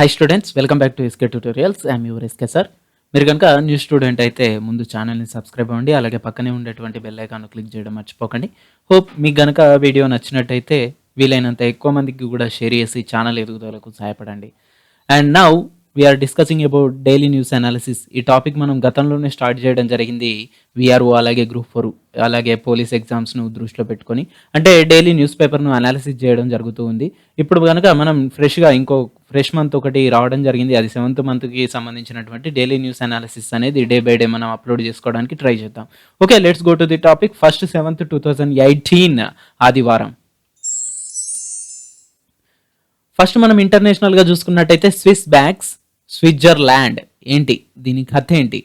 Hi students welcome back to SK tutorials I'm your SK sir మీరు కనుక new student అయితే ముందు ఛానల్ని సబ్స్క్రైబ్ అవ్వండి అలాగే పక్కనే ఉండేటువంటి బెల్ ఐకాన్ క్లిక్ చేయడం మర్చిపోకండి. హోప్ మీకు కనుక వీడియో నచ్చినట్టయితే వీలైనంత ఎక్కువ మందికి కూడా షేర్ చేసి ఛానల్ ఎదుగుదలకు సహాయపడండి. And now we're discussing about daily news analysis ఈ టాపిక్ మనం గతంలోనే స్టార్ట్ చేయడం జరిగింది. విఆర్ఓ అలాగే గ్రూప్ ఫోర్ అలాగే పోలీస్ ఎగ్జామ్స్ను దృష్టిలో పెట్టుకొని. అంటే డైలీ న్యూస్ పేపర్ను అనాలిసిస్ చేయడం జరుగుతూ ఉంది. ఇప్పుడు కనుక మనం ఫ్రెష్గా ఇంకో ఫ్రెష్ మంత్ ఒకటి రావడం జరిగింది. అది సెవెంత్ మంత్కి సంబంధించినటువంటి డైలీ న్యూస్ అనాలిసిస్ అనేది డే బై డే మనం అప్లోడ్ చేసుకోవడానికి ట్రై చేద్దాం. Okay let's go to the topic first seventh two thousand eighteen ఆదివారం. ఫస్ట్ మనం ఇంటర్నేషనల్గా చూసుకున్నట్టయితే స్విస్ బ్యాంక్స్ స్విట్జర్లాండ్ ఏంటి? దీని కథ ఏంటి?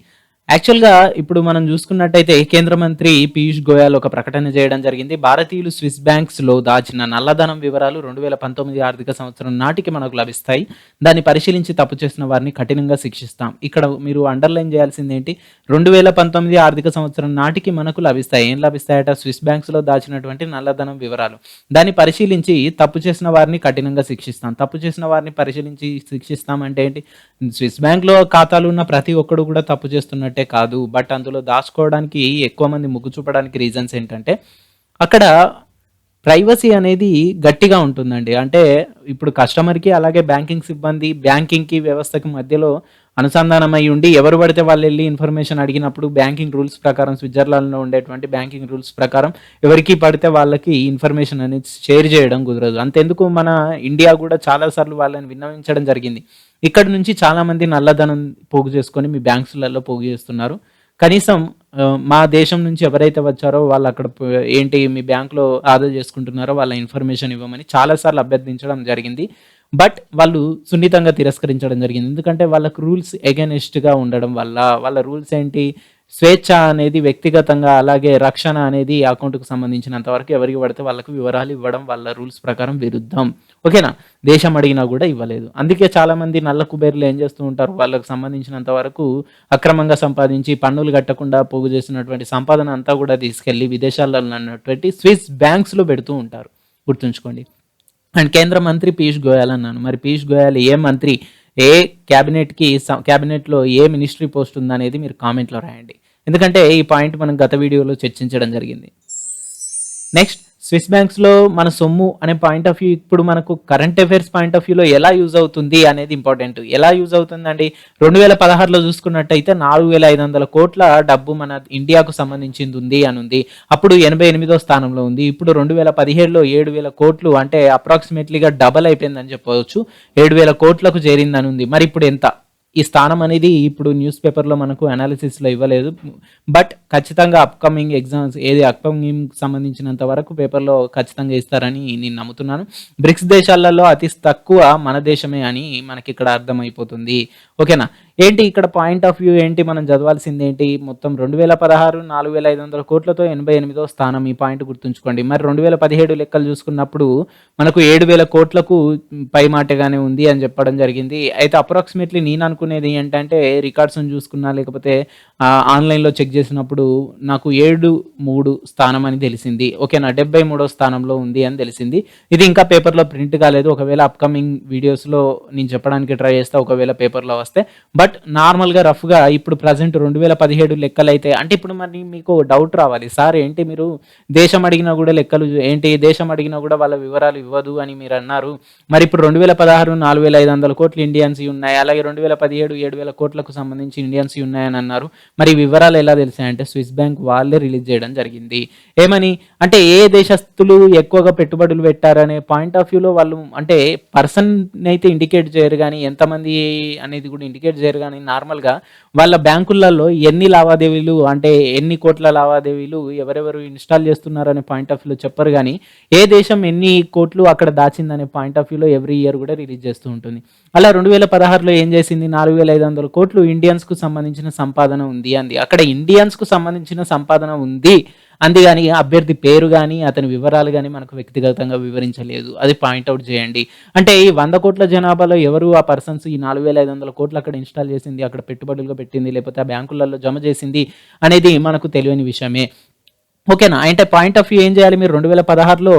యాక్చువల్గా ఇప్పుడు మనం చూసుకున్నట్టయితే కేంద్ర మంత్రి పీయూష్ గోయల్ ఒక ప్రకటన చేయడం జరిగింది. భారతీయులు స్విస్ బ్యాంక్స్లో దాచిన నల్లధనం వివరాలు రెండు వేల పంతొమ్మిది ఆర్థిక సంవత్సరం నాటికి మనకు లభిస్తాయి. దాన్ని పరిశీలించి తప్పు చేసిన వారిని కఠినంగా శిక్షిస్తాం. ఇక్కడ మీరు అండర్లైన్ చేయాల్సింది ఏంటి? రెండు వేల పంతొమ్మిది ఆర్థిక సంవత్సరం నాటికి మనకు లభిస్తాయి. ఏం లభిస్తాయట? స్విస్ బ్యాంక్స్లో దాచినటువంటి నల్లధనం వివరాలు. దాన్ని పరిశీలించి తప్పు చేసిన వారిని కఠినంగా శిక్షిస్తాం. తప్పు చేసిన వారిని పరిశీలించి శిక్షిస్తాం అంటే ఏంటి? స్విస్ బ్యాంక్లో ఖాతాలు ఉన్న ప్రతి ఒక్కడు కూడా తప్పు చేస్తున్నట్టు కాదు బట్ అందులో దాచుకోవడానికి ఎక్కువ మంది మొగ్గు చూపడానికి రీజన్స్ ఏంటంటే అక్కడ ప్రైవసీ అనేది గట్టిగా ఉంటుందండి. అంటే ఇప్పుడు కస్టమర్కి అలాగే బ్యాంకింగ్ సిబ్బంది బ్యాంకింగ్కి వ్యవస్థకి మధ్యలో అనుసంధానమై ఉండి ఎవరు పడితే వాళ్ళు వెళ్ళి ఇన్ఫర్మేషన్ అడిగినప్పుడు బ్యాంకింగ్ రూల్స్ ప్రకారం స్విట్జర్లాండ్లో ఉండేటువంటి బ్యాంకింగ్ రూల్స్ ప్రకారం ఎవరికి పడితే వాళ్ళకి ఇన్ఫర్మేషన్ అనేది షేర్ చేయడం కుదరదు. అంతెందుకు మన ఇండియా కూడా చాలాసార్లు వాళ్ళని విన్నవించడం జరిగింది. ఇక్కడ నుంచి చాలామంది నల్లధనం పోగు చేసుకొని మీ బ్యాంక్స్లలో పోగు చేస్తున్నారు. కనీసం మా దేశం నుంచి ఎవరైతే వచ్చారో వాళ్ళు అక్కడ ఏంటి మీ బ్యాంక్లో ఆదా చేసుకుంటున్నారో వాళ్ళ ఇన్ఫర్మేషన్ ఇవ్వమని చాలాసార్లు అభ్యర్థించడం జరిగింది. బట్ వాళ్ళు సున్నితంగా తిరస్కరించడం జరిగింది. ఎందుకంటే వాళ్ళకు రూల్స్ ఎగెనిస్ట్గా ఉండడం వల్ల వాళ్ళ రూల్స్ ఏంటి? స్వేచ్ఛ అనేది వ్యక్తిగతంగా అలాగే రక్షణ అనేది అకౌంట్కు సంబంధించినంత వరకు ఎవరికి పడితే వాళ్ళకు వివరాలు ఇవ్వడం వాళ్ళ రూల్స్ ప్రకారం విరుద్ధం. ఓకేనా? దేశం అడిగినా కూడా ఇవ్వలేదు. అందుకే చాలా మంది నల్ల కుబేర్లు ఏం చేస్తూ ఉంటారు? వాళ్ళకు సంబంధించినంత వరకు అక్రమంగా సంపాదించి పన్నులు కట్టకుండా పోగు చేసినటువంటి సంపాదన అంతా కూడా తీసుకెళ్ళి విదేశాల్లో ఉన్నటువంటి స్విస్ బ్యాంక్స్లో పెడుతూ ఉంటారు. గుర్తుంచుకోండి. అండ్ కేంద్ర మంత్రి పీయూష్ గోయల్ అన్నాను. మరి పీయూష్ గోయల్ ఏ మంత్రి? ఏ క్యాబినెట్కి క్యాబినెట్లో ఏ మినిస్ట్రీ పోస్ట్ ఉందనేది మీరు కామెంట్లో రాయండి. ఎందుకంటే ఈ పాయింట్ మనం గత వీడియోలో చర్చించడం జరిగింది. నెక్స్ట్ స్విస్ బ్యాంక్స్లో మన సొమ్ము అనే పాయింట్ ఆఫ్ వ్యూ ఇప్పుడు మనకు కరెంట్ అఫైర్స్ పాయింట్ ఆఫ్ వ్యూలో ఎలా యూజ్ అవుతుంది అనేది ఇంపార్టెంట్ ఎలా యూజ్ అవుతుందండి? రెండు వేల పదహారులో చూసుకున్నట్టయితే నాలుగు వేల ఐదు వందల కోట్ల డబ్బు మన ఇండియాకు సంబంధించింది ఉంది అని ఉంది. అప్పుడు ఎనభై ఎనిమిదో స్థానంలో ఉంది. ఇప్పుడు రెండు వేల పదిహేడులో ఏడు వేల కోట్లు అంటే అప్రాక్సిమేట్లీగా డబల్ అయిపోయిందని చెప్పవచ్చు. ఏడు వేల కోట్లకు చేరిందని ఉంది. మరి ఇప్పుడు ఎంత? ఈ స్థానం అనేది ఇప్పుడు న్యూస్ పేపర్లో మనకు అనాలిసిస్లో ఇవ్వలేదు. బట్ ఖచ్చితంగా అప్కమింగ్ ఎగ్జామ్స్ ఏది అప్కమింగ్ సంబంధించినంత వరకు పేపర్లో ఖచ్చితంగా ఇస్తారని నేను నమ్ముతున్నాను. బ్రిక్స్ దేశాలలో అతి తక్కువ మన దేశమే అని మనకి ఇక్కడ అర్థమైపోతుంది. ఓకేనా? ఏంటి ఇక్కడ పాయింట్ ఆఫ్ వ్యూ? ఏంటి మనం చదవాల్సింది ఏంటి మొత్తం రెండు వేల పదహారు నాలుగు వేల ఐదు వందల కోట్లతో ఎనభై ఎనిమిదో స్థానం ఈ పాయింట్ గుర్తుంచుకోండి. మరి రెండు వేల పదిహేడు లెక్కలు చూసుకున్నప్పుడు మనకు ఏడు వేల కోట్లకు పై మాటగానే ఉంది అని చెప్పడం జరిగింది. అయితే అప్రాక్సిమేట్లీ నేను అనుకునేది ఏంటంటే రికార్డ్స్ని చూసుకున్నా లేకపోతే ఆన్లైన్లో చెక్ చేసినప్పుడు నాకు ఏడు మూడు స్థానం అని తెలిసింది. ఓకేనా? డెబ్బై మూడో స్థానంలో ఉంది అని తెలిసింది. ఇది ఇంకా పేపర్లో ప్రింట్ కాలేదు. ఒకవేళ అప్కమింగ్ వీడియోస్లో నేను చెప్పడానికి ట్రై చేస్తా ఒకవేళ పేపర్లో వస్తే బట్ నార్మల్గా రఫ్గా ఇప్పుడు ప్రజెంట్ రెండు వేల పదిహేడు లెక్కలు అయితే అంటే ఇప్పుడు మరి మీకు డౌట్ రావాలి. సార్ ఏంటి మీరు దేశం అడిగినా కూడా లెక్కలు ఏంటి దేశం అడిగినా కూడా వాళ్ళ వివరాలు ఇవ్వదు అని మీరు అన్నారు. మరి ఇప్పుడు రెండు వేల పదహారు నాలుగు వేల ఐదు వందల కోట్లు ఇండియన్స్ ఉన్నాయి. అలాగే రెండు వేల పదిహేడు ఏడు వేల కోట్లకు సంబంధించి ఇండియన్స్ ఉన్నాయని అన్నారు. మరి వివరాలు ఎలా తెలిసాయంటే స్విస్ బ్యాంక్ వాళ్ళే రిలీజ్ చేయడం జరిగింది. ఏమని? అంటే ఏ దేశస్తులు ఎక్కువగా పెట్టుబడులు పెట్టారనే పాయింట్ ఆఫ్ వ్యూలో వాళ్ళు అంటే పర్సన్ అయితే ఇండికేట్ చేయరు కానీ ఎంతమంది అనేది కూడా ఇండికేట్ చేయరు కానీ నార్మల్గా వాళ్ళ బ్యాంకులలో ఎన్ని లావాదేవీలు అంటే ఎన్ని కోట్ల లావాదేవీలు ఎవరెవరు ఇన్స్టాల్ చేస్తున్నారనే పాయింట్ ఆఫ్ వ్యూలో చెప్పరు కానీ ఏ దేశం ఎన్ని కోట్లు అక్కడ దాచిందనే పాయింట్ ఆఫ్ వ్యూలో ఎవ్రీ ఇయర్ కూడా రిలీజ్ చేస్తూ ఉంటుంది. అలా రెండు వేల పదహారులో ఏం చేసింది? నాలుగు వేల ఐదు వందల కోట్లు ఇండియన్స్కు సంబంధించిన సంపాదన ఉంది అంది. అక్కడ ఇండియన్స్కు సంబంధించిన సంపాదన ఉంది. అంది అభ్యర్థి పేరు కానీ అతని వివరాలు కానీ మనకు వ్యక్తిగతంగా వివరించలేదు. అది పాయింట్అవుట్ చేయండి. అంటే ఈ వంద కోట్ల జనాభాలో ఎవరు ఆ పర్సన్స్ ఈ నాలుగు వేల ఐదు వందల కోట్లు అక్కడ ఇన్స్టాల్ చేసింది అక్కడ పెట్టుబడులుగా పెట్టింది లేకపోతే ఆ బ్యాంకులలో జమ చేసింది అనేది మనకు తెలియని విషయమే. ఓకేనా? అంటే పాయింట్ ఆఫ్ వ్యూ ఏం చేయాలి మీరు? రెండు వేల పదహారులో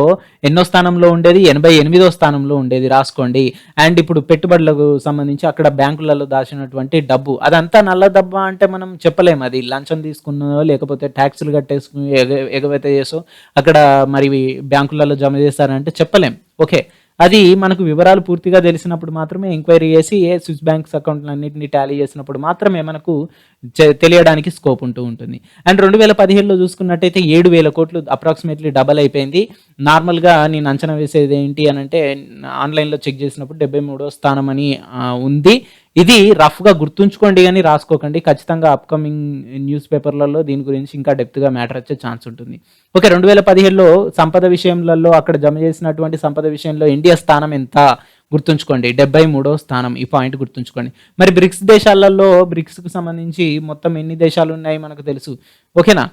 ఎన్నో స్థానంలో ఉండేది? ఎనభై ఎనిమిదో స్థానంలో ఉండేది రాసుకోండి. అండ్ ఇప్పుడు పెట్టుబడులకు సంబంధించి అక్కడ బ్యాంకులలో దాచినటువంటి డబ్బు. అదంతా నల్ల డబ్బా అంటే మనం చెప్పలేము అది లంచం తీసుకున్నదో లేకపోతే ట్యాక్సులు కట్టేసుకుని ఎగ ఎగవేత చేసో అక్కడ మరి బ్యాంకులలో జమ చేస్తారంటే చెప్పలేం. ఓకే. అది మనకు వివరాలు పూర్తిగా తెలిసినప్పుడు మాత్రమే ఎంక్వైరీ చేసి ఏ స్విస్ బ్యాంక్స్ అకౌంట్లన్నింటినీ టాలీ చేసినప్పుడు మాత్రమే మనకు తెలియడానికి స్కోప్ ఉంటూ ఉంటుంది. అండ్ రెండు వేల పదిహేడులో చూసుకున్నట్టయితే ఏడు వేల కోట్లు అప్రాక్సిమేట్లీ డబల్ అయిపోయింది. నార్మల్గా నేను అంచనా వేసేది ఏంటి అని అంటే ఆన్లైన్లో చెక్ చేసినప్పుడు డెబ్బై మూడో స్థానం అని ఉంది. ఇది రఫ్గా గుర్తుంచుకోండి కానీ రాసుకోకండి. ఖచ్చితంగా అప్కమింగ్ న్యూస్ పేపర్లలో దీని గురించి ఇంకా డెప్త్గా మ్యాటర్ వచ్చే ఛాన్స్ ఉంటుంది. ఓకే రెండు వేల పదిహేడులో సంపద విషయంలో అక్కడ జమ చేసినటువంటి సంపద విషయంలో ఇండియా స్థానం ఎంత? గుర్తుంచుకోండి. డెబ్బై మూడో స్థానం ఈ పాయింట్ గుర్తుంచుకోండి. మరి బ్రిక్స్ దేశాలలో బ్రిక్స్కు సంబంధించి మొత్తం ఎన్ని దేశాలు ఉన్నాయి మనకు తెలుసు? ఓకేనా?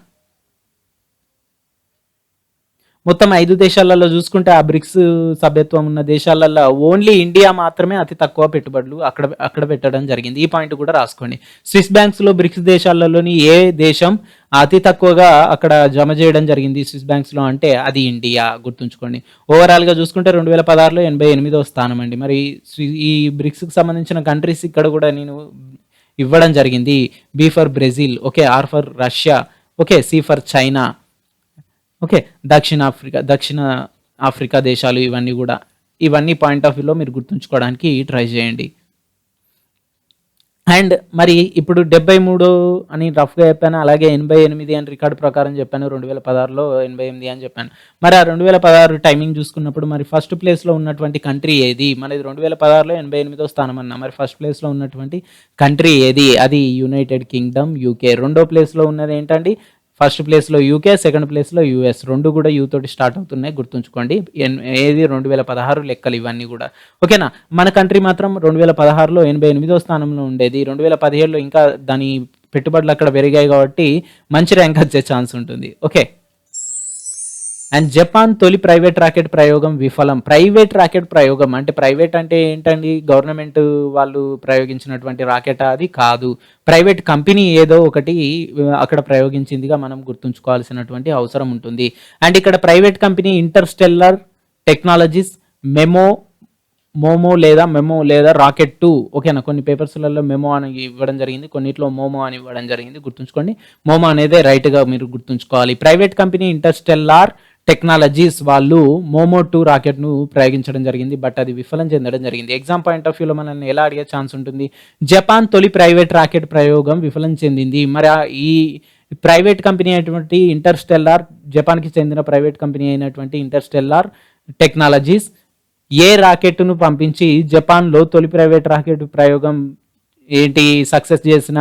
మొత్తం ఐదు దేశాలలో చూసుకుంటే ఆ బ్రిక్స్ సభ్యత్వం ఉన్న దేశాలలో ఓన్లీ ఇండియా మాత్రమే అతి తక్కువ పెట్టుబడులు అక్కడ అక్కడ పెట్టడం జరిగింది. ఈ పాయింట్ కూడా రాసుకోండి. స్విస్ బ్యాంక్స్లో బ్రిక్స్ దేశాలలోని ఏ దేశం అతి తక్కువగా అక్కడ జమ చేయడం జరిగింది స్విస్ బ్యాంక్స్లో అంటే అది ఇండియా గుర్తుంచుకోండి. ఓవరాల్గా చూసుకుంటే రెండు వేల పదహారులో ఎనభై ఎనిమిదో స్థానం అండి. మరి స్వి- ఈ బ్రిక్స్కి సంబంధించిన కంట్రీస్ ఇక్కడ కూడా నేను ఇవ్వడం జరిగింది. B for Brazil okay R for Russia okay C for China okay దక్షిణ ఆఫ్రికా దక్షిణ ఆఫ్రికా దేశాలు ఇవన్నీ కూడా ఇవన్నీ పాయింట్ ఆఫ్ వ్యూలో మీరు గుర్తుంచుకోవడానికి ట్రై చేయండి. అండ్ మరి ఇప్పుడు డెబ్బై మూడు అని రఫ్గా చెప్పాను అలాగే ఎనభై ఎనిమిది అని రికార్డు ప్రకారం చెప్పాను రెండు వేల పదహారులో ఎనభై ఎనిమిది అని చెప్పాను. మరి ఆ రెండు వేల పదహారు టైమింగ్ చూసుకున్నప్పుడు మరి ఫస్ట్ ప్లేస్లో ఉన్నటువంటి కంట్రీ ఏది? మనది రెండు వేల పదహారులో ఎనభై ఎనిమిదో స్థానం అన్న మరి ఫస్ట్ ప్లేస్లో ఉన్నటువంటి కంట్రీ ఏది? అది యునైటెడ్ కింగ్డమ్ యూకే రెండో ప్లేస్లో ఉన్నది ఏంటండి? ఫస్ట్ ప్లేస్లో యూకే సెకండ్ ప్లేస్లో యూఎస్ రెండు కూడా యూ తోటి స్టార్ట్ అవుతున్నాయి. గుర్తుంచుకోండి. ఏది రెండు వేల పదహారు లెక్కలు ఇవన్నీ కూడా. ఓకేనా? మన కంట్రీ మాత్రం రెండు వేల పదహారులో ఎనభై ఎనిమిదో స్థానంలో ఉండేది. రెండు వేల పదిహేడులో ఇంకా దాని పెట్టుబడులు అక్కడ పెరిగాయి కాబట్టి మంచి ర్యాంక్ వచ్చే ఛాన్స్ ఉంటుంది. ఓకే? అండ్ జపాన్ తొలి ప్రైవేట్ రాకెట్ ప్రయోగం విఫలం. ప్రైవేట్ రాకెట్ ప్రయోగం అంటే ప్రైవేట్ అంటే ఏంటండి? గవర్నమెంట్ వాళ్ళు ప్రయోగించినటువంటి రాకెట్? అది కాదు. ప్రైవేట్ కంపెనీ ఏదో ఒకటి అక్కడ ప్రయోగించిందిగా మనం గుర్తుంచుకోవాల్సినటువంటి అవసరం ఉంటుంది. అండ్ ఇక్కడ private company Interstellar Technologies memo momo లేదా మెమో లేదా రాకెట్ టూ. ఓకేనా? కొన్ని పేపర్స్లలో మెమో అని ఇవ్వడం జరిగింది కొన్నిట్లో మోమో అని ఇవ్వడం జరిగింది. గుర్తుంచుకోండి. మోమో అనేది రైట్గా మీరు గుర్తుంచుకోవాలి. ప్రైవేట్ కంపెనీ ఇంటర్స్టెల్లార్ టెక్నాలజీస్ వాళ్ళు మోమో టూ రాకెట్ను ప్రయోగించడం జరిగింది బట్ అది విఫలం చెందడం జరిగింది. ఎగ్జామ్ పాయింట్ ఆఫ్ వ్యూలో మనల్ని ఎలా అడిగే ఛాన్స్ ఉంటుంది? జపాన్ తొలి ప్రైవేట్ రాకెట్ ప్రయోగం విఫలం చెందింది. మరి ఈ ప్రైవేట్ కంపెనీ అయినటువంటి ఇంటర్స్టెల్లార్ జపాన్కి చెందిన ప్రైవేట్ కంపెనీ అయినటువంటి ఇంటర్స్టెల్లార్ టెక్నాలజీస్ ఏ రాకెట్ను పంపించి జపాన్లో తొలి ప్రైవేట్ రాకెట్ ప్రయోగం ఏంటి సక్సెస్ చేసిన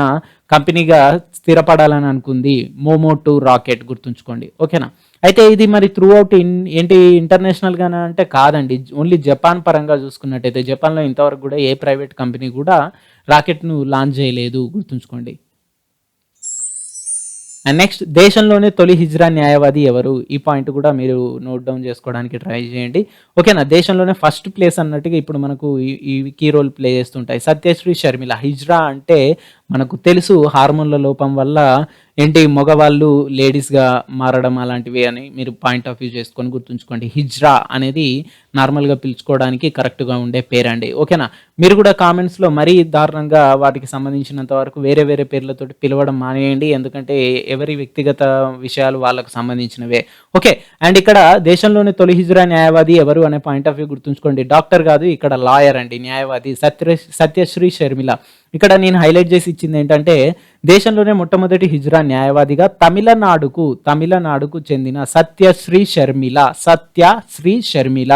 కంపెనీగా స్థిరపడాలని అనుకుంది మోమో టూ రాకెట్ గుర్తుంచుకోండి. ఓకేనా? అయితే ఇది మరి త్రూ అవుట్ ఇన్ ఏంటి ఇంటర్నేషనల్గా అంటే కాదండి. ఓన్లీ జపాన్ పరంగా చూసుకున్నట్టయితే జపాన్లో ఇంతవరకు కూడా ఏ ప్రైవేట్ కంపెనీ కూడా రాకెట్ను లాంచ్ చేయలేదు గుర్తుంచుకోండి. అండ్ నెక్స్ట్ దేశంలోనే తొలి హిజ్రా న్యాయవాది ఎవరు? ఈ పాయింట్ కూడా మీరు నోట్ డౌన్ చేసుకోవడానికి ట్రై చేయండి. ఓకేనా దేశంలోనే ఫస్ట్ ప్లేస్ అన్నట్టుగా ఇప్పుడు మనకు ఈ- కీ రోల్ ప్లే చేస్తుంటాయి. సత్యశ్రీ షర్మిల హిజ్రా అంటే మనకు తెలుసు హార్మోన్ల లోపం వల్ల ఏంటి మగవాళ్ళు లేడీస్గా మారడం అలాంటివి అని మీరు పాయింట్ ఆఫ్ వ్యూ చేసుకొని గుర్తుంచుకోండి. హిజ్రా అనేది నార్మల్గా పిలుచుకోవడానికి కరెక్ట్గా ఉండే పేరండి ఓకేనా మీరు కూడా కామెంట్స్లో మరీ దారుణంగా వాటికి సంబంధించినంత వరకు వేరే వేరే పేర్లతో పిలవడం మానేయండి. ఎందుకంటే ఎవరి వ్యక్తిగత విషయాలు వాళ్ళకు సంబంధించినవే. ఓకే అండ్ ఇక్కడ దేశంలోని తొలి హిజ్రా న్యాయవాది ఎవరు అనే పాయింట్ ఆఫ్ వ్యూ గుర్తుంచుకోండి. డాక్టర్ కాదు ఇక్కడ లాయర్ అండి. న్యాయవాది సత్య సత్యశ్రీ షర్మిల. ఇక్కడ నేను హైలైట్ చేసి ఇచ్చింది ఏంటంటే దేశంలోనే మొట్టమొదటి హిజ్రా న్యాయవాదిగా తమిళనాడుకు తమిళనాడుకు చెందిన సత్యశ్రీ షర్మిల సత్య శ్రీ షర్మిల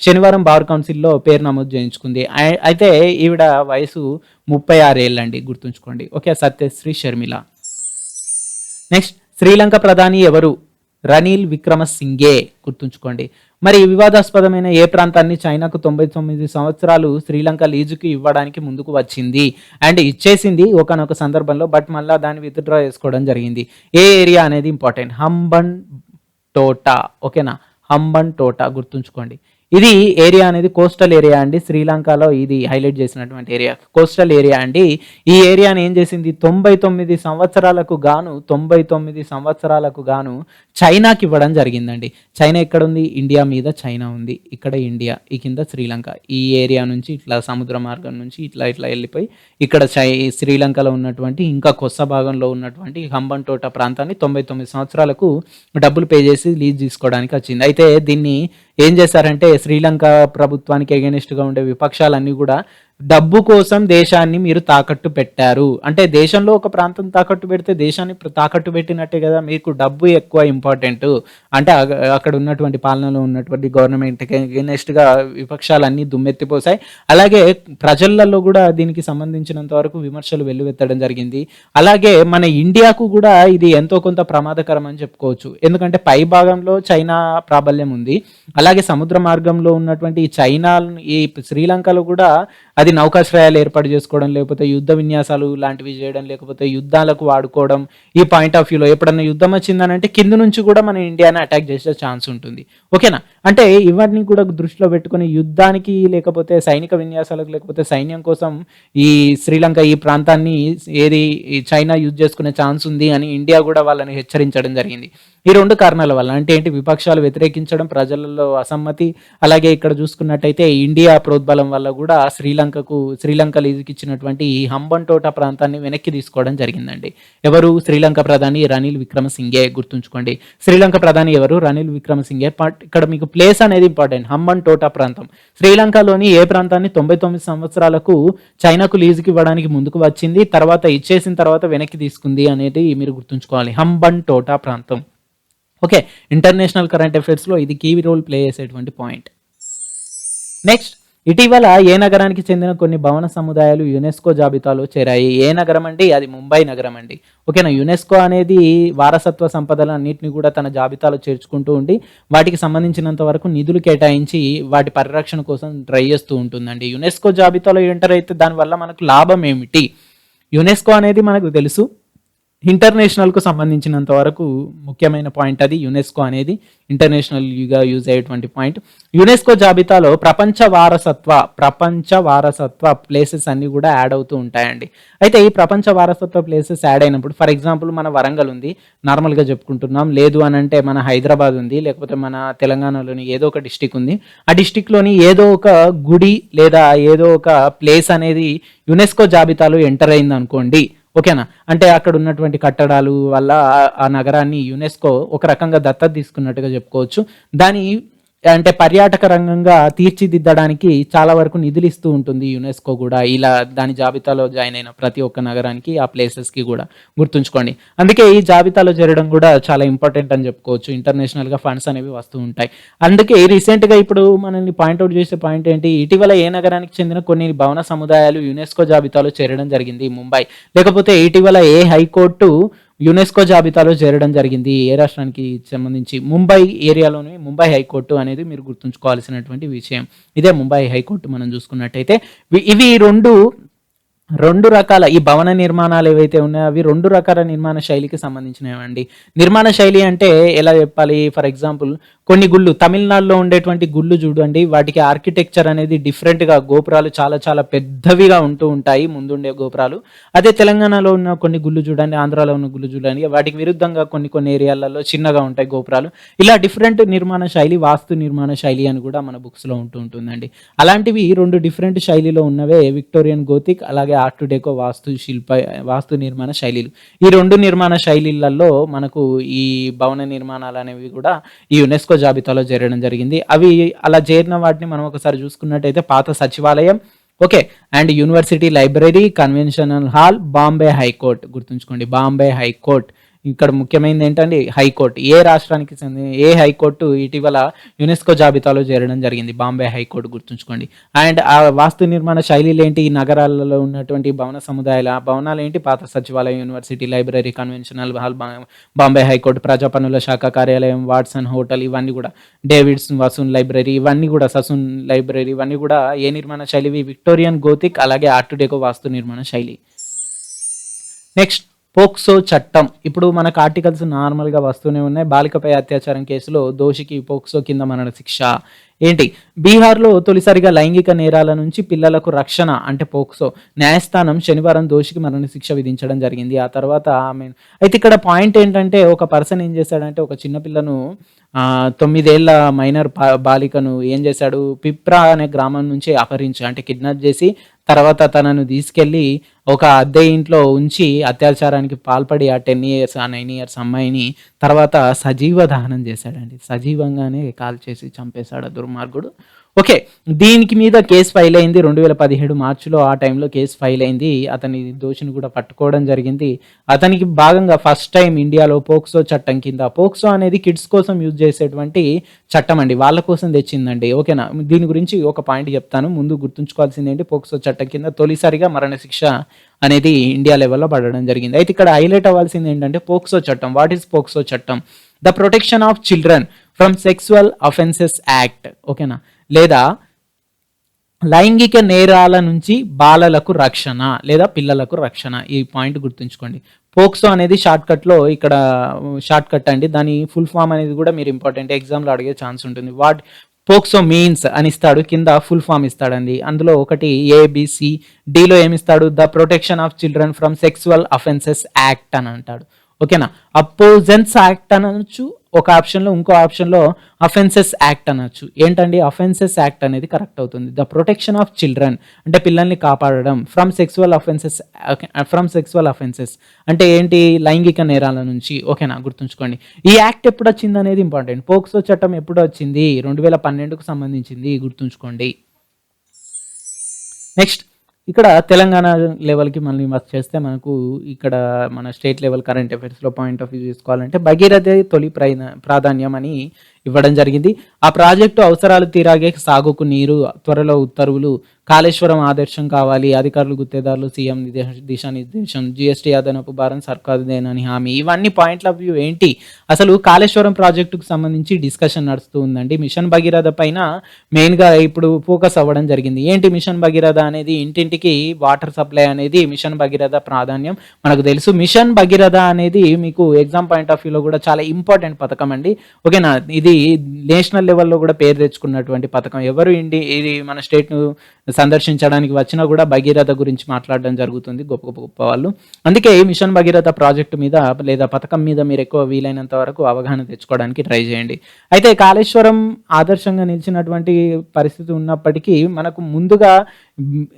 శనివారం బార్ కౌన్సిల్లో పేరు నమోదు చేయించుకుంది. అయితే ఈవిడ వయసు ముప్పై ఆరేళ్ళండి గుర్తుంచుకోండి. ఓకే సత్యశ్రీ షర్మిల. నెక్స్ట్ శ్రీలంక ప్రధాని ఎవరు? రనీల్ విక్రమసింగే గుర్తుంచుకోండి. మరి వివాదాస్పదమైన ఏ ప్రాంతాన్ని చైనాకు తొంభై తొమ్మిది సంవత్సరాలు శ్రీలంక లీజుకి ఇవ్వడానికి ముందుకు వచ్చింది? అండ్ ఇచ్చేసింది ఒకనొక సందర్భంలో బట్ మళ్ళీ దాన్ని విత్డ్రా చేసుకోవడం జరిగింది. ఏ ఏరియా అనేది ఇంపార్టెంట్? హంబన్ టోటా ఓకేనా? హంబన్ టోటా గుర్తుంచుకోండి. ఇది ఏరియా అనేది కోస్టల్ ఏరియా అండి. శ్రీలంకలో ఇది హైలైట్ చేసినటువంటి ఏరియా. కోస్టల్ ఏరియా అండి. ఈ ఏరియాని ఏం చేసింది? తొంభై తొమ్మిది సంవత్సరాలకు గాను తొంభై తొమ్మిది సంవత్సరాలకు గాను చైనాకి ఇవ్వడం జరిగిందండి. చైనా ఎక్కడ ఉంది ఇండియా మీద చైనా ఉంది. ఇక్కడ ఇండియా ఈ కింద శ్రీలంక. ఈ ఏరియా నుంచి ఇట్లా సముద్ర మార్గం నుంచి ఇట్లా ఇట్లా వెళ్ళిపోయి ఇక్కడ చై శ్రీలంకలో ఉన్నటువంటి ఇంకా కొత్త భాగంలో ఉన్నటువంటి హంబంటోట ప్రాంతాన్ని తొంభై తొమ్మిది సంవత్సరాలకు డబ్బులు పే చేసి లీజ్ తీసుకోవడానికి వచ్చింది. అయితే దీన్ని ఏం చేశారంటే శ్రీలంక ప్రభుత్వానికి అగెనిస్ట్గా ఉండే విపక్షాలన్నీ కూడా డబ్బు కోసం దేశాన్ని మీరు తాకట్టు పెట్టారు. అంటే దేశంలో ఒక ప్రాంతం తాకట్టు పెడితే దేశాన్ని తాకట్టు పెట్టినట్టే కదా మీకు డబ్బు ఎక్కువ ఇంపార్టెంట్ అంటే అక్కడ ఉన్నటువంటి పాలనలో ఉన్నటువంటి గవర్నమెంట్కి against గా విపక్షాలన్నీ దుమ్మెత్తిపోసాయి. అలాగే ప్రజలలో కూడా దీనికి సంబంధించినంత వరకు విమర్శలు వెల్లువెత్తడం జరిగింది. అలాగే మన ఇండియాకు కూడా ఇది ఎంతో కొంత ప్రమాదకరం అని చెప్పుకోవచ్చు. ఎందుకంటే పై భాగంలో చైనా ప్రాబల్యం ఉంది. అలాగే సముద్ర మార్గంలో ఉన్నటువంటి చైనా ఈ శ్రీలంకలో కూడా అది నౌకాశ్రయాలు ఏర్పాటు చేసుకోవడం లేకపోతే యుద్ధ విన్యాసాలు లాంటివి చేయడం లేకపోతే యుద్ధాలకు వాడుకోవడం ఈ పాయింట్ ఆఫ్ వ్యూలో ఎప్పుడన్నా యుద్ధం వచ్చిందనంటే కింద నుంచి కూడా మన ఇండియాని అటాక్ చేసే ఛాన్స్ ఉంటుంది. ఓకేనా? అంటే ఇవన్నీ కూడా దృష్టిలో పెట్టుకుని యుద్ధానికి లేకపోతే సైనిక విన్యాసాలకు లేకపోతే సైన్యం కోసం ఈ శ్రీలంక ఈ ప్రాంతాన్ని ఏది చైనా యూజ్ చేసుకునే ఛాన్స్ ఉంది అని ఇండియా కూడా వాళ్ళని హెచ్చరించడం జరిగింది. ఈ రెండు కారణాల వల్ల అంటే ఏంటి? విపక్షాలు వ్యతిరేకించడం ప్రజలలో అసమ్మతి అలాగే ఇక్కడ చూసుకున్నట్టయితే ఇండియా ప్రోద్బలం వల్ల కూడా శ్రీలంక శ్రీలంకకు శ్రీలంక లీజుకి ఇచ్చినటువంటి ఈ హంబంటోట ప్రాంతాన్ని వెనక్కి తీసుకోవడం జరిగిందండి. ఎవరు శ్రీలంక ప్రధాని? రనిల్ విక్రమసింగే గుర్తుంచుకోండి. శ్రీలంక ప్రధాని ఎవరు? రనిల్ విక్రమసింగే ఇక్కడ మీకు ప్లేస్ అనేది ఇంపార్టెంట్. హంబంటోట ప్రాంతం. శ్రీలంకలోని ఏ ప్రాంతాన్ని తొంభై తొమ్మిది సంవత్సరాలకు చైనాకు లీజుకి ఇవ్వడానికి ముందుకు వచ్చింది తర్వాత ఇచ్చేసిన తర్వాత వెనక్కి తీసుకుంది అనేది మీరు గుర్తుంచుకోవాలి. హంబంటోట ప్రాంతం. ఓకే. ఇంటర్నేషనల్ కరెంట్ అఫైర్స్లో ఇది కీ రోల్ ప్లే చేసేటువంటి పాయింట్. నెక్స్ట్ ఇటీవల ఏ నగరానికి చెందిన కొన్ని భవన సముదాయాలు యునెస్కో జాబితాలో చేరాయి. ఏ నగరం అండి? అది ముంబై నగరం అండి. ఓకేనా? యునెస్కో అనేది వారసత్వ సంపదలు అన్నింటినీ కూడా తన జాబితాలో చేర్చుకుంటూ ఉండి వాటికి సంబంధించినంత వరకు నిధులు కేటాయించి వాటి పరిరక్షణ కోసం ట్రై చేస్తూ ఉంటుందండి. యునెస్కో జాబితాలో ఎంటర్ అయితే దానివల్ల మనకు లాభం ఏమిటి? యునెస్కో అనేది మనకు తెలుసు. ఇంటర్నేషనల్కు సంబంధించినంత వరకు ముఖ్యమైన పాయింట్ అది యునెస్కో అనేది ఇంటర్నేషనల్గా యూజ్ అయ్యేటువంటి పాయింట్. యునెస్కో జాబితాలో ప్రపంచ వారసత్వ ప్రపంచ వారసత్వ ప్లేసెస్ అన్నీ కూడా యాడ్ అవుతూ ఉంటాయండి. అయితే ఈ ప్రపంచ వారసత్వ ప్లేసెస్ యాడ్ అయినప్పుడు ఫర్ ఎగ్జాంపుల్ మన వరంగల్ ఉంది నార్మల్గా చెప్పుకుంటున్నాం లేదు అని అంటే మన హైదరాబాద్ ఉంది లేకపోతే మన తెలంగాణలోని ఏదో ఒక డిస్టిక్ ఉంది. ఆ డిస్టిక్లోని ఏదో ఒక గుడి లేదా ఏదో ఒక ప్లేస్ అనేది యునెస్కో జాబితాలో ఎంటర్ అయింది అనుకోండి ఓకేనా? అంటే అక్కడ ఉన్నటువంటి కట్టడాలు వల్ల ఆ- ఆ నగరాన్ని యునెస్కో ఒక రకంగా దత్తత తీసుకున్నట్టుగా చెప్పుకోవచ్చు. దాని అంటే పర్యాటక రంగంగా తీర్చిదిద్దడానికి చాలా వరకు నిధులు ఇస్తూ ఉంటుంది యునెస్కో కూడా. ఇలా దాని జాబితాలో జాయిన్ అయిన ప్రతి ఒక్క నగరానికి ఆ ప్లేసెస్కి కూడా గుర్తుంచుకోండి. అందుకే ఈ జాబితాలో చేరడం కూడా చాలా ఇంపార్టెంట్ అని చెప్పుకోవచ్చు. ఇంటర్నేషనల్గా ఫండ్స్ అనేవి వస్తూ ఉంటాయి. అందుకే రీసెంట్గా ఇప్పుడు మనల్ని పాయింట్అవుట్ చేసే పాయింట్ ఏంటి? ఇటీవల ఏ నగరానికి చెందిన కొన్ని భవన సముదాయాలు యునెస్కో జాబితాలో చేరడం జరిగింది ముంబై. లేకపోతే ఇటీవల ఏ హైకోర్టు యునెస్కో జాబితాలో చేరడం జరిగింది. ఏ రాష్ట్రానికి సంబంధించి ముంబై ఏరియాలోని ముంబై హైకోర్టు అనేది మీరు గుర్తుంచుకోవాల్సినటువంటి విషయం. ఇదే ముంబై హైకోర్టు మనం చూసుకున్నట్టయితే. ఇవి రెండు రెండు రకాల ఈ భవన నిర్మాణాలు ఏవైతే ఉన్నాయో అవి రెండు రకాల నిర్మాణ శైలికి సంబంధించినవండి. నిర్మాణ శైలి అంటే ఎలా చెప్పాలి? ఫర్ ఎగ్జాంపుల్ కొన్ని గుళ్ళు తమిళనాడులో ఉండేటువంటి గుళ్ళు చూడండి వాటికి ఆర్కిటెక్చర్ అనేది డిఫరెంట్గా గోపురాలు చాలా చాలా పెద్దవిగా ఉంటూ ఉంటాయి ముందుండే గోపురాలు. అదే తెలంగాణలో ఉన్న కొన్ని గుళ్ళు చూడండి ఆంధ్రాలో ఉన్న గుళ్ళు చూడండి వాటికి విరుద్ధంగా కొన్ని కొన్ని ఏరియాలలో చిన్నగా ఉంటాయి గోపురాలు. ఇలా డిఫరెంట్ నిర్మాణ శైలి వాస్తు నిర్మాణ శైలి అని కూడా మన బుక్స్లో ఉంటూ ఉంటుందండి. అలాంటివి రెండు డిఫరెంట్ శైలిలో ఉన్నవే విక్టోరియన్ గోతిక్ అలాగే ఆర్ట్ డెకో వాస్తు శిల్ప వాస్తు నిర్మాణ శైలిలు. ఈ రెండు నిర్మాణ శైలిలలో మనకు ఈ భవన నిర్మాణాలు అనేవి కూడా ఈ యునెస్కో జాబితాలో చేరడం జరిగింది. అవి అలా చేరిన వాటిని మనం ఒకసారి చూసుకున్నట్టయితే పాత సచివాలయం okay and university library conventional hall Bombay high court. గుర్తుంచుకోండి బాంబే హైకోర్ట్. ఇక్కడ ముఖ్యమైనది ఏంటంటే హైకోర్టు. ఏ రాష్ట్రానికి చెందిన ఏ హైకోర్టు ఇటీవల యునెస్కో జాబితాలో చేరడం జరిగింది. బాంబే హైకోర్టు గుర్తుంచుకోండి. అండ్ ఆ వాస్తు నిర్మాణ శైలిలు ఏంటి? ఈ నగరాలలో ఉన్నటువంటి భవన సముదాయాల భవనాలు ఏంటి? పాత సచివాలయం university library conventional hall Bombay high court ప్రజా పనుల శాఖ కార్యాలయం వాట్సన్ హోటల్ ఇవన్నీ కూడా. డేవిడ్స్ వసూన్ లైబ్రరీ ఇవన్నీ కూడా ససూన్ లైబ్రరీ ఇవన్నీ కూడా ఏ నిర్మాణ శైలివి? విక్టోరియన్ గోతిక్ అలాగే ఆర్ట్ డెకో వాస్తు నిర్మాణ శైలి. నెక్స్ట్ పోక్సో చట్టం. ఇప్పుడు మనకు ఆర్టికల్స్ నార్మల్గా వస్తూనే ఉన్నాయి. బాలికపై అత్యాచారం కేసులో దోషికి పోక్సో కింద మరణ శిక్ష. ఏంటి? బీహార్లో తొలిసారిగా లైంగిక నేరాల నుంచి పిల్లలకు రక్షణ అంటే పోక్సో న్యాయస్థానం శనివారం దోషికి మరణ శిక్ష విధించడం జరిగింది. ఆ తర్వాత ఆమె అయితే ఇక్కడ పాయింట్ ఏంటంటే ఒక పర్సన్ ఏం చేశాడంటే ఒక చిన్నపిల్లను తొమ్మిదేళ్ళ మైనర్ బాలికను ఏం చేశాడు? పిప్రా అనే గ్రామం నుంచి అపహరించి అంటే కిడ్నాప్ చేసి తర్వాత తనను తీసుకెళ్ళి ఒక అద్దె ఇంట్లో ఉంచి అత్యాచారానికి పాల్పడి ఆ టెన్ ఇయర్స్ ఆ నైన్ ఇయర్స్ అమ్మాయిని తర్వాత సజీవ దహనం చేశాడండి. సజీవంగానే కాల్ చేసి చంపేశాడు దుర్మ దుర్మార్గుడు ఓకే దీనికి మీద కేసు ఫైల్ అయింది రెండు వేల పదిహేడు మార్చిలో. ఆ టైంలో కేసు ఫైల్ అయింది. అతని దోషిని కూడా పట్టుకోవడం జరిగింది. అతనికి భాగంగా ఫస్ట్ టైం ఇండియాలో పోక్సో చట్టం కింద. పోక్సో అనేది కిడ్స్ కోసం యూజ్ చేసేటువంటి చట్టం అండి. వాళ్ళ కోసం తెచ్చిందండి. ఓకేనా? దీని గురించి ఒక పాయింట్ చెప్తాను. ముందు గుర్తుంచుకోవాల్సింది ఏంటి? పోక్సో చట్టం కింద తొలిసారిగా మరణశిక్ష అనేది ఇండియా లెవెల్లో పడడం జరిగింది. అయితే ఇక్కడ హైలైట్ అవ్వాల్సింది ఏంటంటే పోక్సో చట్టం. వాట్ ఈస్ పోక్సో చట్టం? The protection of children. From sexual offences act ఓకేనా లేదా లైంగిక నేరాల నుంచి బాలలకు రక్షణ లేదా పిల్లలకు రక్షణ. ఈ పాయింట్ గుర్తుంచుకోండి. పోక్సో అనేది షార్ట్ కట్లో ఇక్కడ షార్ట్ కట్ అండి. దాని ఫుల్ ఫామ్ అనేది కూడా మీరు ఇంపార్టెంట్ ఎగ్జామ్లో అడిగే ఛాన్స్ ఉంటుంది. వాట్ పోక్సో మీన్స్ అని ఇస్తాడు. కింద ఫుల్ ఫామ్ ఇస్తాడండి. అందులో ఒకటి ఏబిసి డిలో ఏమిస్తాడు? The protection of children from sexual offences act అని అంటాడు. ఓకేనా? అపోజెన్స్ యాక్ట్ అనొచ్చు ఒక ఆప్షన్లో ఇంకో ఆప్షన్లో అఫెన్సెస్ యాక్ట్ అనొచ్చు. ఏంటండి? అఫెన్సెస్ యాక్ట్ అనేది కరెక్ట్ అవుతుంది. ద ప్రొటెక్షన్ ఆఫ్ చిల్డ్రన్ అంటే పిల్లల్ని కాపాడడం from sexual offences from sexual offences అంటే ఏంటి? లైంగిక నేరాల నుంచి. ఓకేనా గుర్తుంచుకోండి. ఈ యాక్ట్ ఎప్పుడు వచ్చింది అనేది ఇంపార్టెంట్ పోక్సో చట్టం ఎప్పుడు వచ్చింది రెండు వేల పన్నెండుకు సంబంధించింది గుర్తుంచుకోండి. నెక్స్ట్ ఇక్కడ తెలంగాణ లెవెల్కి మళ్ళీ మస్ట్ చేస్తే మనకు ఇక్కడ మన స్టేట్ లెవెల్ కరెంట్ అఫైర్స్లో పాయింట్ ఆఫ్ వ్యూ తీసుకోవాలంటే భగీరథ తొలి ప్రై- ప్రాధాన్యం అని ఇవ్వడం జరిగింది. ఆ ప్రాజెక్టు అవసరాలు తీరాగే సాగుకు నీరు త్వరలో ఉత్తర్వులు కాళేశ్వరం ఆదర్శం కావాలి అధికారులు గుత్తేదారులు సీఎం దిశ- దిశానిర్దేశం జిఎస్టీ అదనపు భారం సర్కారుదేనని హామీ ఇవన్నీ పాయింట్ల ఆఫ్ వ్యూ ఏంటి? అసలు కాళేశ్వరం ప్రాజెక్టుకు సంబంధించి డిస్కషన్ నడుస్తూ ఉందండి. మిషన్ భగీరథ పైన మెయిన్గా ఇప్పుడు ఫోకస్ అవ్వడం జరిగింది. ఏంటి మిషన్ భగీరథ అనేది? ఇంటింటికి వాటర్ సప్లై అనేది మిషన్ భగీరథ ప్రాధాన్యం. మనకు తెలుసు మిషన్ భగీరథ అనేది మీకు ఎగ్జామ్ పాయింట్ ఆఫ్ వ్యూలో కూడా చాలా ఇంపార్టెంట్ పథకం అండి. ఓకేనా? ఇది నేషనల్ లెవెల్లో కూడా పేరు తెచ్చుకున్నటువంటి పథకం. ఎవరు ఇండి ఇది మన స్టేట్ను సందర్శించడానికి వచ్చినా కూడా భగీరథ గురించి మాట్లాడడం జరుగుతుంది గొప్ప గొప్ప గొప్ప వాళ్ళు. అందుకే ఈ మిషన్ భగీరథ ప్రాజెక్టు మీద లేదా పథకం మీద మీరు ఎక్కువ వీలైనంత వరకు అవగాహన తెచ్చుకోవడానికి ట్రై చేయండి. అయితే కాళేశ్వరం ఆదర్శంగా నిలిచినటువంటి పరిస్థితి ఉన్నప్పటికీ మనకు ముందుగా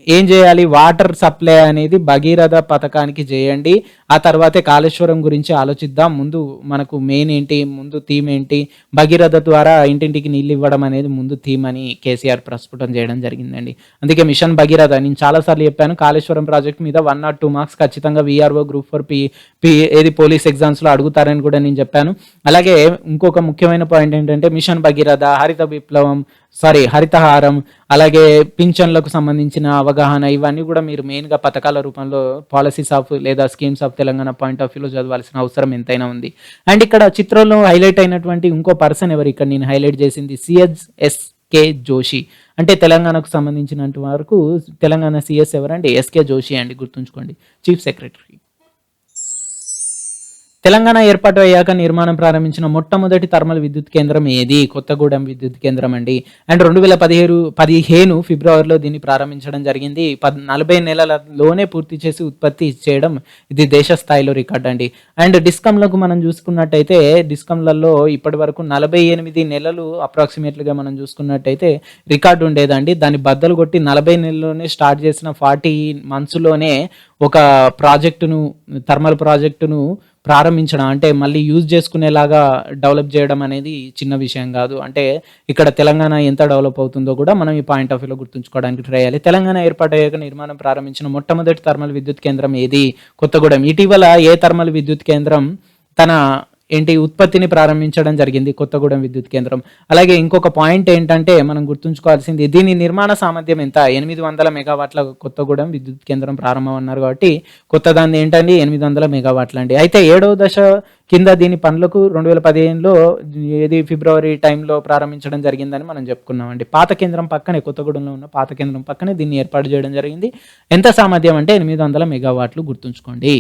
ఏం చేయాలి? వాటర్ సప్లై అనేది భగీరథ పథకానికి చేయండి. ఆ తర్వాతే కాళేశ్వరం గురించి ఆలోచిద్దాం. ముందు మనకు మెయిన్ ఏంటి? ముందు థీమ్ ఏంటి? భగీరథ ద్వారా ఇంటింటికి నీళ్ళు ఇవ్వడం అనేది ముందు థీమ్ అని కేసీఆర్ ప్రస్ఫుటం చేయడం జరిగిందండి. అందుకే మిషన్ భగీరథ నేను చాలాసార్లు చెప్పాను. కాళేశ్వరం ప్రాజెక్ట్ మీద వన్ నాట్ టూ మార్క్స్ ఖచ్చితంగా VRO group four P P ఏది పోలీస్ ఎగ్జామ్స్లో అడుగుతారని కూడా నేను చెప్పాను. అలాగే ఇంకొక ముఖ్యమైన పాయింట్ ఏంటంటే మిషన్ భగీరథ హరిత విప్లవం సారీ హరితహారం అలాగే పింఛన్లకు సంబంధించిన అవగాహన ఇవన్నీ కూడా మీరు మెయిన్గా పథకాల రూపంలో పాలసీస్ ఆఫ్ లేదా schemes of Telangana point of వ్యూలో చదవాల్సిన అవసరం ఎంతైనా ఉంది. అండ్ ఇక్కడ చిత్రంలో హైలైట్ అయినటువంటి ఇంకో పర్సన్ ఎవరు? ఇక్కడ నేను హైలైట్ చేసింది సిఎస్ ఎస్కే జోషి. అంటే తెలంగాణకు సంబంధించినంత వరకు తెలంగాణ సిఎస్ ఎవరండి? ఎస్కే జోషి అండి గుర్తుంచుకోండి. Chief secretary. తెలంగాణ ఏర్పాటు అయ్యాక నిర్మాణం ప్రారంభించిన మొట్టమొదటి థర్మల్ విద్యుత్ కేంద్రం ఏది? కొత్తగూడెం విద్యుత్ కేంద్రం అండి. అండ్ రెండు వేల పదిహేడు పదిహేను ఫిబ్రవరిలో దీన్ని ప్రారంభించడం జరిగింది. పద్ నలభై నెలలలోనే పూర్తి చేసి ఉత్పత్తి చేయడం ఇది దేశ స్థాయిలో రికార్డ్ అండి. అండ్ డిస్కమ్లకు మనం చూసుకున్నట్టయితే డిస్కమ్లలో ఇప్పటి వరకు నలభై ఎనిమిది నెలలు అప్రాక్సిమేట్లుగా మనం చూసుకున్నట్టయితే రికార్డు ఉండేదండి. దాన్ని బద్దలు కొట్టి నలభై నెలల్లోనే స్టార్ట్ చేసిన ఫార్టీ మంత్స్లోనే ఒక ప్రాజెక్టును థర్మల్ ప్రాజెక్టును ప్రారంభించడం అంటే మళ్ళీ యూజ్ చేసుకునేలాగా డెవలప్ చేయడం అనేది చిన్న విషయం కాదు. అంటే ఇక్కడ తెలంగాణ ఎంత డెవలప్ అవుతుందో కూడా మనం ఈ పాయింట్ ఆఫ్ వ్యూలో గుర్తుంచుకోవడానికి ట్రై చేయాలి. తెలంగాణ ఏర్పాటయ్యాక నిర్మాణం ప్రారంభించిన మొట్టమొదటి థర్మల్ విద్యుత్ కేంద్రం ఏది? కొత్తగూడెం. ఇటీవల ఏ థర్మల్ విద్యుత్ కేంద్రం తన ఏంటి ఉత్పత్తిని ప్రారంభించడం జరిగింది కొత్తగూడెం విద్యుత్ కేంద్రం. అలాగే ఇంకొక పాయింట్ ఏంటంటే మనం గుర్తుంచుకోవాల్సింది దీని నిర్మాణ సామర్థ్యం ఎంత? ఎనిమిది వందల మెగావాట్ల కొత్తగూడెం విద్యుత్ కేంద్రం ప్రారంభం అన్నారు కాబట్టి కొత్త దాన్ని ఏంటండి? ఎనిమిది వందల మెగావాట్లు అండి. అయితే ఏడవ దశ కింద దీని పనులకు రెండు వేల పదిహేనులో ఏది ఫిబ్రవరి టైంలో ప్రారంభించడం జరిగిందని మనం చెప్పుకున్నామండి. పాత కేంద్రం పక్కనే కొత్తగూడెంలో ఉన్న పాత కేంద్రం పక్కనే దీన్ని ఏర్పాటు చేయడం జరిగింది. ఎంత సామర్థ్యం అంటే ఎనిమిది వందల మెగావాట్లు గుర్తుంచుకోండి.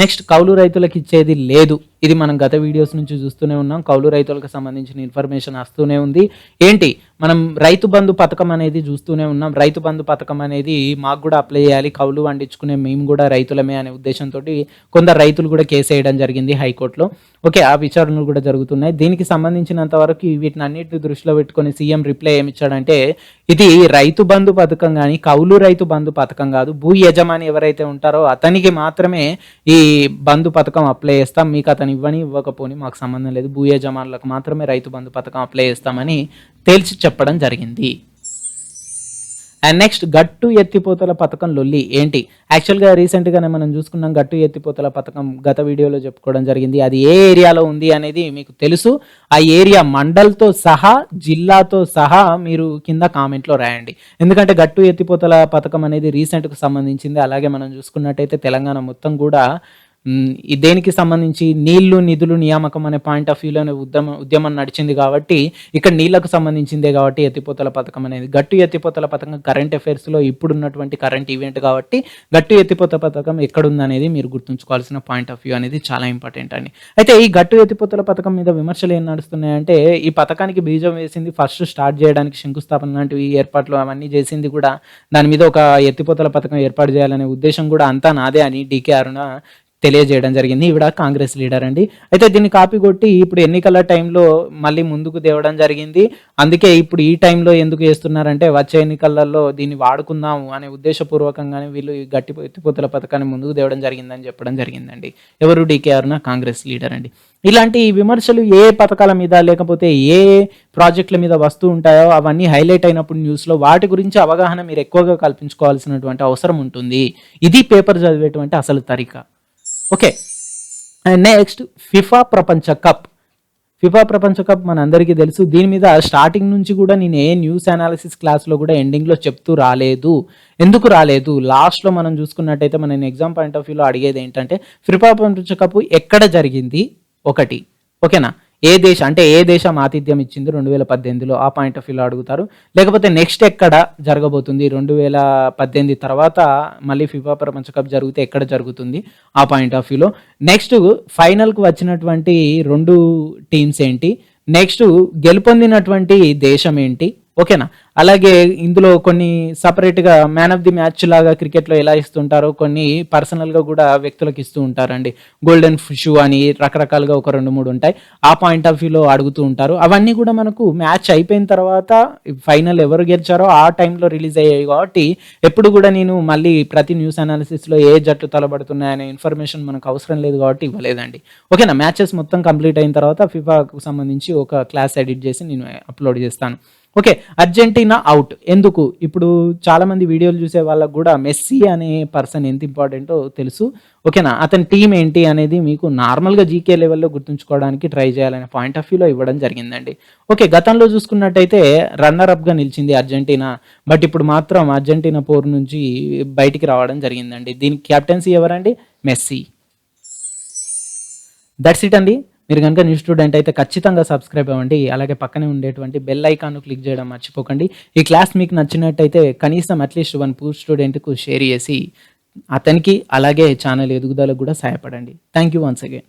నెక్స్ట్ కౌలు రైతులకు ఇచ్చేది లేదు. ఇది మనం గత వీడియోస్ నుంచి చూస్తూనే ఉన్నాం. కౌలు రైతులకు సంబంధించిన ఇన్ఫర్మేషన్ వస్తూనే ఉంది. ఏంటి? మనం రైతు బంధు పథకం అనేది చూస్తూనే ఉన్నాం. రైతు బంధు పథకం అనేది మాకు కూడా అప్లై చేయాలి. కౌలు వండించుకునే మేము కూడా రైతులమే అనే ఉద్దేశంతో కొందరు రైతులు కూడా కేసు వేయడం జరిగింది హైకోర్టులో. ఓకే ఆ విచారణలు కూడా జరుగుతున్నాయి. దీనికి సంబంధించినంత వరకు వీటిని అన్నిటిని దృష్టిలో పెట్టుకొని సీఎం రిప్లై ఏమిచ్చాడంటే ఇది రైతు బంధు పథకం కానీ కౌలు రైతు బంధు పథకం కాదు. భూ యజమాని ఎవరైతే ఉంటారో అతనికి మాత్రమే ఈ బంధు పథకం అప్లై చేస్తాం. మీకు అతని ఇవ్వని ఇవ్వకపోని మాకు సంబంధం లేదు. భూ యజమానులకు మాత్రమే రైతు బంధు పథకం అప్లై చేస్తామని తేల్చి చెప్పడం జరిగింది. అండ్ నెక్స్ట్ గట్టు ఎత్తిపోతల పథకం లొల్లి ఏంటి? యాక్చువల్గా రీసెంట్గానే మనం చూసుకున్నాం గట్టు ఎత్తిపోతల పథకం గత వీడియోలో చెప్పుకోవడం జరిగింది. అది ఏ ఏరియాలో ఉంది అనేది మీకు తెలుసు. ఆ ఏరియా మండల్తో సహా జిల్లాతో సహా మీరు కింద కామెంట్లో రాయండి. ఎందుకంటే గట్టు ఎత్తిపోతల పథకం అనేది రీసెంట్కి సంబంధించింది. అలాగే మనం చూసుకున్నట్టయితే తెలంగాణ మొత్తం కూడా ఈ దేనికి సంబంధించి నీళ్ళు నిధులు నియామకం అనే పాయింట్ ఆఫ్ వ్యూలోనే ఉద్యమం ఉద్యమం నడిచింది కాబట్టి ఇక్కడ నీళ్ళకు సంబంధించిందే కాబట్టి ఎత్తిపోతల పథకం అనేది. గట్టు ఎత్తిపోతల పథకం కరెంట్ అఫైర్స్లో ఇప్పుడున్నటువంటి కరెంట్ ఈవెంట్ కాబట్టి గట్టు ఎత్తిపోత పథకం ఎక్కడుందనేది మీరు గుర్తుంచుకోవాల్సిన పాయింట్ ఆఫ్ వ్యూ అనేది చాలా ఇంపార్టెంట్ అండి. అయితే ఈ గట్టు ఎత్తిపోతల పథకం మీద విమర్శలు ఏం నడుస్తున్నాయంటే ఈ పథకానికి బీజం వేసింది ఫస్ట్ స్టార్ట్ చేయడానికి శంకుస్థాపన లాంటివి ఏర్పాట్లు అవన్నీ చేసింది కూడా దాని మీద ఒక ఎత్తిపోతల పథకం ఏర్పాటు చేయాలనే ఉద్దేశం కూడా అంతా నాదే అని డీకే అరుణ తెలియజేయడం జరిగింది. ఈవిడ కాంగ్రెస్ లీడర్ అండి. అయితే దీన్ని కాపీ కొట్టి ఇప్పుడు ఎన్నికల టైంలో మళ్ళీ ముందుకు తేవడం జరిగింది. అందుకే ఇప్పుడు ఈ టైంలో ఎందుకు చేస్తున్నారంటే వచ్చే ఎన్నికలలో దీన్ని వాడుకుందాము అనే ఉద్దేశపూర్వకంగానే వీళ్ళు ఈ గట్టి ఎత్తిపోతుల పథకాన్ని ముందుకు తేవడం జరిగిందని చెప్పడం జరిగిందండి. ఎవరు డీకేఆర్న కాంగ్రెస్ లీడర్ అండి. ఇలాంటి విమర్శలు ఏ పథకాల మీద లేకపోతే ఏ ప్రాజెక్టుల మీద వస్తూ ఉంటాయో అవన్నీ హైలైట్ అయినప్పుడు న్యూస్లో వాటి గురించి అవగాహన మీరు ఎక్కువగా కల్పించుకోవాల్సినటువంటి అవసరం ఉంటుంది. ఇది పేపర్ చదివేటువంటి అసలు తరిక. ఓకే. అండ్ నెక్స్ట్ ఫిఫా ప్రపంచ కప్ ఫిఫా ప్రపంచ కప్ మన అందరికీ తెలుసు. దీని మీద స్టార్టింగ్ నుంచి కూడా నేను ఏ న్యూస్ అనాలిసిస్ క్లాస్లో కూడా ఎండింగ్లో చెప్తూ రాలేదు. ఎందుకు రాలేదు? లాస్ట్లో మనం చూసుకున్నట్టయితే మనం ఎగ్జామ్ పాయింట్ ఆఫ్ వ్యూలో అడిగేది ఏంటంటే ఫిఫా ప్రపంచ కప్ ఎక్కడ జరిగింది? ఒకటి. ఓకేనా? ఏ దేశం అంటే ఏ దేశం ఆతిథ్యం ఇచ్చింది రెండు వేల పద్దెనిమిదిలో? ఆ పాయింట్ ఆఫ్ వ్యూలో అడుగుతారు. లేకపోతే నెక్స్ట్ ఎక్కడ జరగబోతుంది? రెండు వేల పద్దెనిమిది తర్వాత మళ్ళీ ఫిఫా ప్రపంచ కప్ జరిగితే ఎక్కడ జరుగుతుంది? ఆ పాయింట్ ఆఫ్ వ్యూలో నెక్స్ట్ ఫైనల్కు వచ్చినటువంటి రెండు టీమ్స్ ఏంటి? నెక్స్ట్ గెలుపొందినటువంటి దేశం ఏంటి? ఓకేనా? అలాగే ఇందులో కొన్ని సపరేట్గా మ్యాన్ ఆఫ్ ది మ్యాచ్ లాగా క్రికెట్లో ఎలా ఇస్తుంటారో కొన్ని పర్సనల్గా కూడా వ్యక్తులకు ఇస్తూ ఉంటారండి. గోల్డెన్ షూ అని రకరకాలుగా ఒక రెండు మూడు ఉంటాయి. ఆ పాయింట్ ఆఫ్ వ్యూలో అడుగుతూ ఉంటారు. అవన్నీ కూడా మనకు మ్యాచ్ అయిపోయిన తర్వాత ఫైనల్ ఎవరు గెలిచారో ఆ టైంలో రిలీజ్ అయ్యాయి కాబట్టి ఎప్పుడు కూడా నేను మళ్ళీ ప్రతి న్యూస్ అనాలిసిస్లో ఏ జట్లు తలబడుతున్నాయనే ఇన్ఫర్మేషన్ మనకు అవసరం లేదు కాబట్టి ఇవ్వలేదండి. ఓకేనా? మ్యాచెస్ మొత్తం కంప్లీట్ అయిన తర్వాత ఫిఫాకు సంబంధించి ఒక క్లాస్ ఎడిట్ చేసి నేను అప్లోడ్ చేస్తాను. ఓకే అర్జెంటీనా అవుట్ ఎందుకు? ఇప్పుడు చాలా మంది వీడియోలు చూసే వాళ్ళకు కూడా మెస్సీ అనే పర్సన్ ఎంత ఇంపార్టెంటో తెలుసు. ఓకేనా? అతని టీం ఏంటి అనేది మీకు నార్మల్గా జీకే లెవెల్లో గుర్తుంచుకోవడానికి ట్రై చేయాలనే పాయింట్ ఆఫ్ వ్యూలో ఇవ్వడం జరిగిందండి. ఓకే గతంలో చూసుకున్నట్టయితే రన్నర్ అప్గా నిలిచింది అర్జెంటీనా. బట్ ఇప్పుడు మాత్రం అర్జెంటీనా పోరు నుంచి బయటికి రావడం జరిగిందండి. దీనికి కెప్టెన్సీ ఎవరండి? మెస్సీ. దట్స్ ఇట్ అండి. మీరు కనుక న్యూ స్టూడెంట్ అయితే ఖచ్చితంగా సబ్స్క్రైబ్ అవ్వండి. అలాగే పక్కనే ఉండేటువంటి బెల్ ఐకాన్ క్లిక్ చేయడం మర్చిపోకండి. ఈ క్లాస్ మీకు నచ్చినట్టయితే కనీసం అట్లీస్ట్ వన్ పూర్ స్టూడెంట్కు షేర్ చేసి అతనికి అలాగే ఛానల్ ఎదుగుదలకు కూడా సహాయపడండి. Thank you once again